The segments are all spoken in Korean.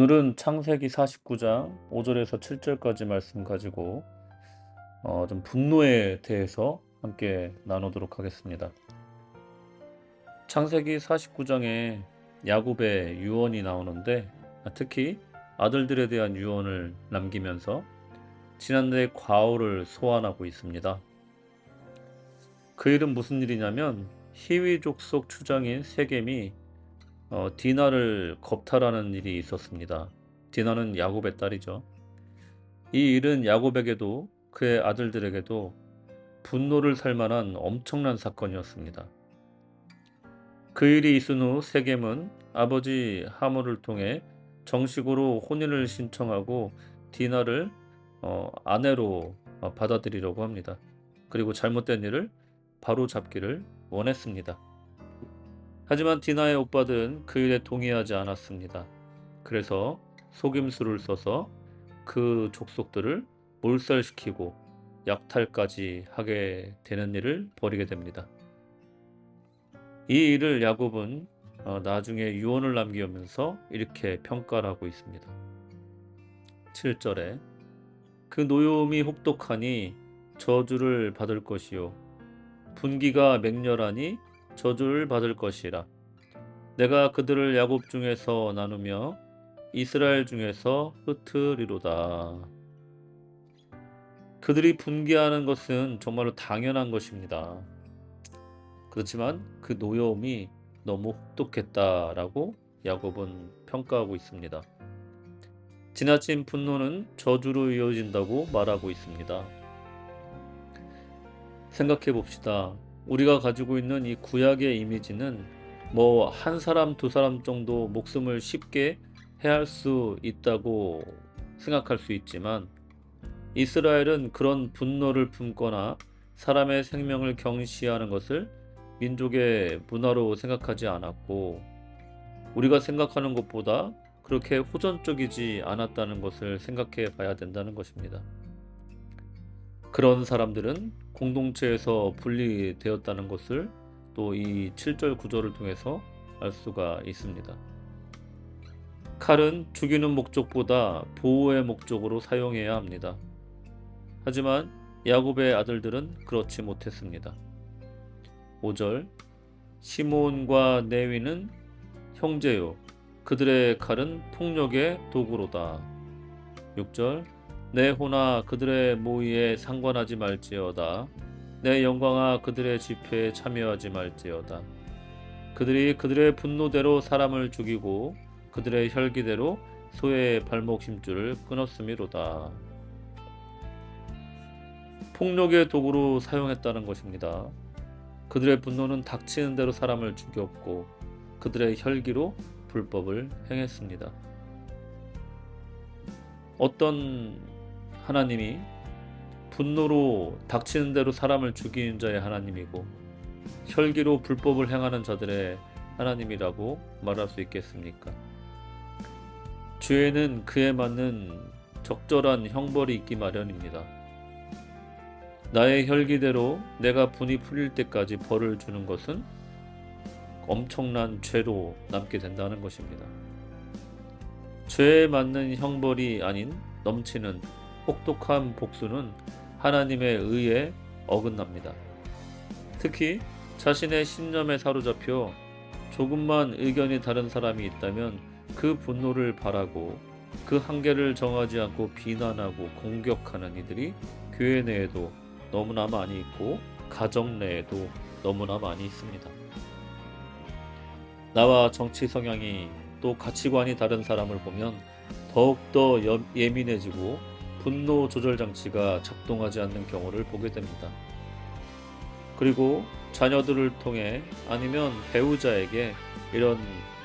오늘은 창세기 49장 5절에서 7절까지 말씀 가지고 어, 좀 분노에 대해서 함께 나누도록 하겠습니다. 창세기 49장에 야곱의 유언이 나오는데 특히 아들들에 대한 유언을 남기면서 지난해 과오를 소환하고 있습니다. 그 일은 무슨 일이냐면 히위 족속 추장인 세겜이 어, 디나를 겁탈하는 일이 있었습니다. 디나는 야곱의 딸이죠. 이 일은 야곱에게도 그의 아들들에게도 분노를 살 만한 엄청난 사건이었습니다. 그 일이 있은 후 세겜은 아버지 하모를 통해 정식으로 혼인을 신청하고 디나를 어, 아내로 어, 받아들이려고 합니다. 그리고 잘못된 일을 바로 잡기를 원했습니다. 하지만 디나의 오빠들은 그 일에 동의하지 않았습니다. 그래서 속임수를 써서 그 족속들을 몰살시키고 약탈까지 하게 되는 일을 벌이게 됩니다. 이 일을 야곱은 어, 나중에 유언을 남기면서 이렇게 평가를 하고 있습니다. 7절에 그 노여움이 혹독하니 저주를 받을 것이요 분기가 맹렬하니 저주를 받을 것이라. 내가 그들을 야곱 중에서 나누며 이스라엘 중에서 흩으리로다. 그들이 분개하는 것은 정말로 당연한 것입니다. 그렇지만 그 노여움이 너무 혹독했다라고 야곱은 평가하고 있습니다. 지나친 분노는 저주로 이어진다고 말하고 있습니다. 생각해 봅시다. 우리가 가지고 있는 이 구약의 이미지는 뭐 한 사람 두 사람 정도 목숨을 쉽게 해할 수 있다고 생각할 수 있지만 이스라엘은 그런 분노를 품거나 사람의 생명을 경시하는 것을 민족의 문화로 생각하지 않았고 우리가 생각하는 것보다 그렇게 호전적이지 않았다는 것을 생각해 봐야 된다는 것입니다. 그런 사람들은 공동체에서 분리되었다는 것을 또 이 7절 9절을 통해서 알 수가 있습니다. 칼은 죽이는 목적보다 보호의 목적으로 사용해야 합니다. 하지만 야곱의 아들들은 그렇지 못했습니다. 5절 시몬과 네위는 형제요 그들의 칼은 폭력의 도구로다. 6절 내 호나 그들의 모의에 상관하지 말지어다. 내 영광아 그들의 집회에 참여하지 말지어다. 그들이 그들의 분노대로 사람을 죽이고 그들의 혈기대로 소의 발목 힘줄을 끊었음이로다. 폭력의 도구로 사용했다는 것입니다. 그들의 분노는 닥치는 대로 사람을 죽였고 그들의 혈기로 불법을 행했습니다. 어떤 하나님이 분노로 닥치는 대로 사람을 죽이는 자의 하나님이고 혈기로 불법을 행하는 자들의 하나님이라고 말할 수 있겠습니까? 죄에는 그에 맞는 적절한 형벌이 있기 마련입니다. 나의 혈기대로 내가 분이 풀릴 때까지 벌을 주는 것은 엄청난 죄로 남게 된다는 것입니다. 죄에 맞는 형벌이 아닌 넘치는 혹독한 복수는 하나님의 의에 어긋납니다. 특히 자신의 신념에 사로잡혀 조금만 의견이 다른 사람이 있다면 그 분노를 바라고 그 한계를 정하지 않고 비난하고 공격하는 이들이 교회 내에도 너무나 많이 있고 가정 내에도 너무나 많이 있습니다. 나와 정치 성향이 또 가치관이 다른 사람을 보면 더욱더 예민해지고 분노 조절 장치가 작동하지 않는 경우를 보게 됩니다. 그리고 자녀들을 통해 아니면 배우자에게 이런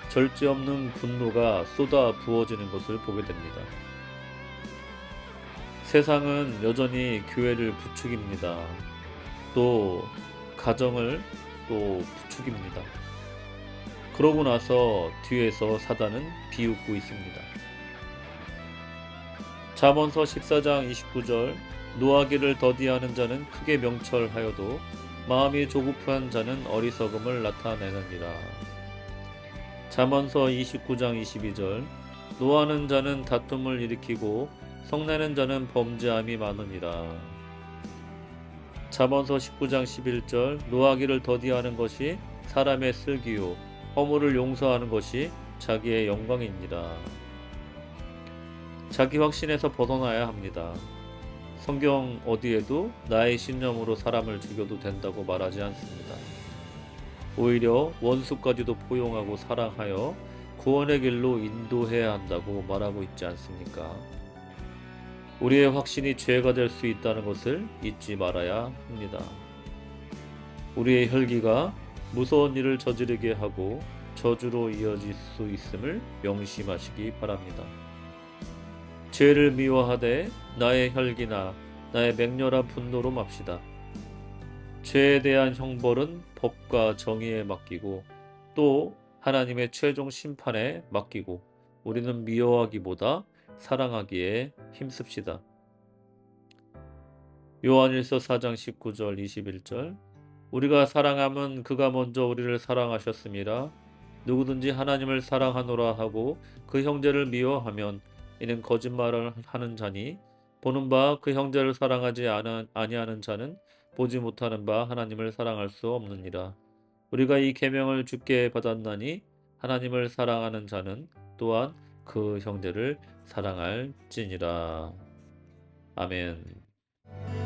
절제 없는 분노가 쏟아 부어지는 것을 보게 됩니다. 세상은 여전히 교회를 부추깁니다. 또 가정을 또 부추깁니다. 그러고 나서 뒤에서 사단은 비웃고 있습니다. 잠언서 14장 29절 노하기를 더디하는 자는 크게 명철하여도 마음이 조급한 자는 어리석음을 나타내느니라. 잠언서 29장 22절 노하는 자는 다툼을 일으키고 성내는 자는 범죄함이 많으니라. 잠언서 19장 11절 노하기를 더디하는 것이 사람의 슬기요 허물을 용서하는 것이 자기의 영광이니라. 자기 확신에서 벗어나야 합니다. 성경 어디에도 나의 신념으로 사람을 죽여도 된다고 말하지 않습니다. 오히려 원수까지도 포용하고 사랑하여 구원의 길로 인도해야 한다고 말하고 있지 않습니까? 우리의 확신이 죄가 될 수 있다는 것을 잊지 말아야 합니다. 우리의 혈기가 무서운 일을 저지르게 하고 저주로 이어질 수 있음을 명심하시기 바랍니다. 죄를 미워하되 나의 혈기나 나의 맹렬한 분노로 맙시다. 죄에 대한 형벌은 법과 정의에 맡기고 또 하나님의 최종 심판에 맡기고 우리는 미워하기보다 사랑하기에 힘씁시다. 요한일서 4장 19절 21절 우리가 사랑함은 그가 먼저 우리를 사랑하셨습니다. 누구든지 하나님을 사랑하노라 하고 그 형제를 미워하면 이는 거짓말을 하는 자니 보는 바 그 형제를 사랑하지 아니- 아니하는 자는 보지 못하는 바 하나님을 사랑할 수 없느니라. 우리가 이 계명을 주께 받았나니 하나님을 사랑하는 자는 또한 그 형제를 사랑할지니라. 아멘.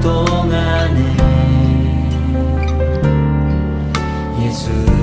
동안에 예수